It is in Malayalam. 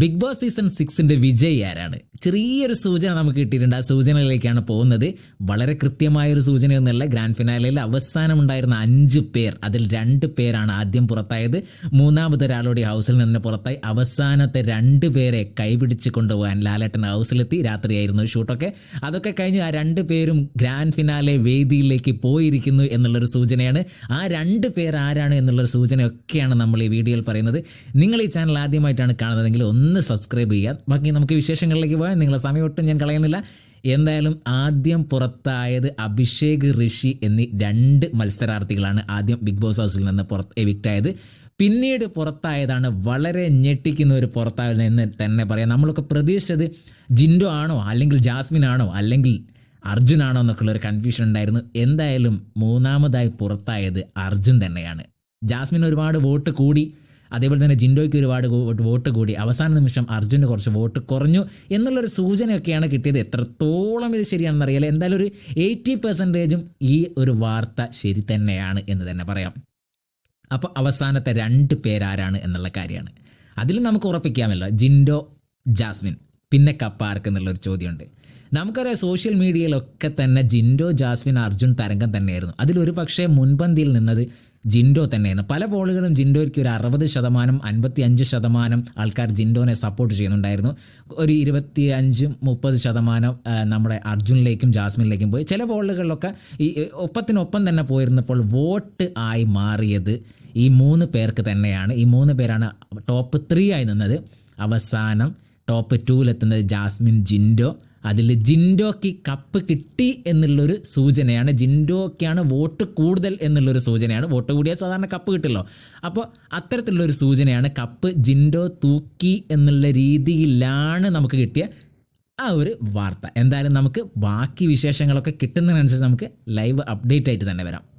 ബിഗ് ബോസ് സീസൺ സിക്സിന്റെ വിജയി ആരാണ്? ചെറിയൊരു സൂചന നമുക്ക് കിട്ടിയിട്ടുണ്ട്. ആ സൂചനയിലേക്കാണ് പോകുന്നത്. വളരെ കൃത്യമായ ഒരു സൂചനയൊന്നുമല്ല. ഗ്രാൻഡ് ഫിനാലയിൽ അവസാനം ഉണ്ടായിരുന്ന അഞ്ച് പേർ അതിൽ രണ്ട് പേരാണ് ആദ്യം പുറത്തായത്. മൂന്നാമത്തെ ഒരാളോട് ഹൗസിൽ നിന്ന് പുറത്തായി. അവസാനത്തെ രണ്ട് പേരെ കൈപിടിച്ച് കൊണ്ടുപോകാൻ ലാലേട്ടൻ ഹൗസിലെത്തി രാത്രിയായിരുന്നു ഷൂട്ടൊക്കെ. അതൊക്കെ കഴിഞ്ഞ് ആ രണ്ട് പേരും ഗ്രാൻഡ് ഫിനാലെ വേദിയിലേക്ക് പോയിരിക്കുന്നു എന്നുള്ളൊരു സൂചനയാണ്. ആ രണ്ട് പേർ ആരാണ് എന്നുള്ളൊരു സൂചനയൊക്കെയാണ് നമ്മൾ ഈ വീഡിയോയിൽ പറയുന്നത്. നിങ്ങൾ ഈ ചാനൽ ആദ്യമായിട്ടാണ് കാണുന്നതെങ്കിൽ ഒന്ന് സബ്സ്ക്രൈബ് ചെയ്യുക. ബാക്കി നമുക്ക് വിശേഷങ്ങളിലേക്ക് പോകാൻ നിങ്ങളെ സമയം ഒട്ടും ഞാൻ കളയുന്നില്ല. എന്തായാലും ആദ്യം പുറത്തായത് അഭിഷേക് ഋഷി എന്നീ രണ്ട് മത്സരാർത്ഥികളാണ് ആദ്യം ബിഗ് ബോസ് ഹൗസിൽ നിന്ന് പുറത്ത് എവിക്റ്റ് ആയത് പിന്നീട് പുറത്തായതാണ് വളരെ ഞെട്ടിക്കുന്ന ഒരു പുറത്താവൽ എന്ന് തന്നെ പറയാം. നമ്മളൊക്കെ പ്രതീക്ഷിച്ചത് ജിൻഡോ ആണോ അല്ലെങ്കിൽ ജാസ്മിൻ ആണോ അല്ലെങ്കിൽ അർജുൻ ആണോ എന്നൊക്കെയുള്ള ഒരു കൺഫ്യൂഷൻ ഉണ്ടായിരുന്നു. എന്തായാലും മൂന്നാമതായി പുറത്തായത് അർജുൻ തന്നെയാണ്. ജാസ്മിൻ ഒരുപാട് വോട്ട് കൂടി. അതേപോലെ തന്നെ ജിൻഡോയ്ക്ക് ഒരുപാട് വോട്ട് കൂടി. അവസാന നിമിഷം അർജുന് കുറച്ച് വോട്ട് കുറഞ്ഞു എന്നുള്ളൊരു സൂചനയൊക്കെയാണ് കിട്ടിയത്. എത്രത്തോളം ഇത് ശരിയാണെന്ന് അറിയില്ല എന്തായാലും ഒരു എയ്റ്റി പെർസെന്റേജും ഈ ഒരു വാർത്ത ശരി തന്നെയാണ് എന്ന് തന്നെ പറയാം. അപ്പോൾ അവസാനത്തെ രണ്ട് പേരാരാണ് എന്നുള്ള കാര്യമാണ്. അതിൽ നമുക്ക് ഉറപ്പിക്കാമല്ലോ. ജിൻഡോ ജാസ്മിൻ. പിന്നെ കപ്പാർക്ക് എന്നുള്ളൊരു ചോദ്യമുണ്ട്. നമുക്കറിയാം സോഷ്യൽ മീഡിയയിലൊക്കെ തന്നെ ജിൻഡോ ജാസ്മിൻ അർജുൻ തരംഗം തന്നെയായിരുന്നു. അതിലൊരു പക്ഷേ മുൻപന്തിയിൽ നിന്നത് ജിൻഡോ തന്നെയാണ് പല പോളുകളും ജിൻഡോയ്ക്ക് ഒരു അറുപത് ശതമാനം അൻപത്തി അഞ്ച് ശതമാനം ആൾക്കാർ ജിൻഡോനെ സപ്പോർട്ട് ചെയ്യുന്നുണ്ടായിരുന്നു. ഒരു ഇരുപത്തി അഞ്ച് മുപ്പത് ശതമാനം നമ്മുടെ അർജുനിലേക്കും ജാസ്മിനിലേക്കും പോയി. ചില പോളുകളിലൊക്കെ ഈ ഈ ഒപ്പത്തിനൊപ്പം തന്നെ പോയിരുന്നപ്പോൾ വോട്ട് ആയി മാറിയത് ഈ മൂന്ന് പേർക്ക് തന്നെയാണ്. ഈ മൂന്ന് പേരാണ് ടോപ്പ് ത്രീ ആയി നിന്നത്. അവസാനം ടോപ്പ് ടൂവിലെത്തുന്നത് ജാസ്മിൻ ജിൻഡോ. അതിൽ ജിൻഡോക്ക് കപ്പ് കിട്ടി എന്നുള്ളൊരു സൂചനയാണ്. ജിൻഡോക്കാണ് വോട്ട് കൂടുതൽ എന്നുള്ളൊരു സൂചനയാണ്. വോട്ട് കൂടിയാൽ സാധാരണ കപ്പ് കിട്ടില്ലോ അപ്പോൾ അത്തരത്തിലുള്ളൊരു സൂചനയാണ് കപ്പ് ജിൻഡോ തൂക്കി എന്നുള്ള രീതിയിലാണ് നമുക്ക് കിട്ടിയ ആ ഒരു വാർത്ത. എന്തായാലും നമുക്ക് ബാക്കി വിശേഷങ്ങളൊക്കെ കിട്ടുന്നതിനനുസരിച്ച് നമുക്ക് ലൈവ് അപ്ഡേറ്റ് ആയിട്ട് തന്നെ വരാം.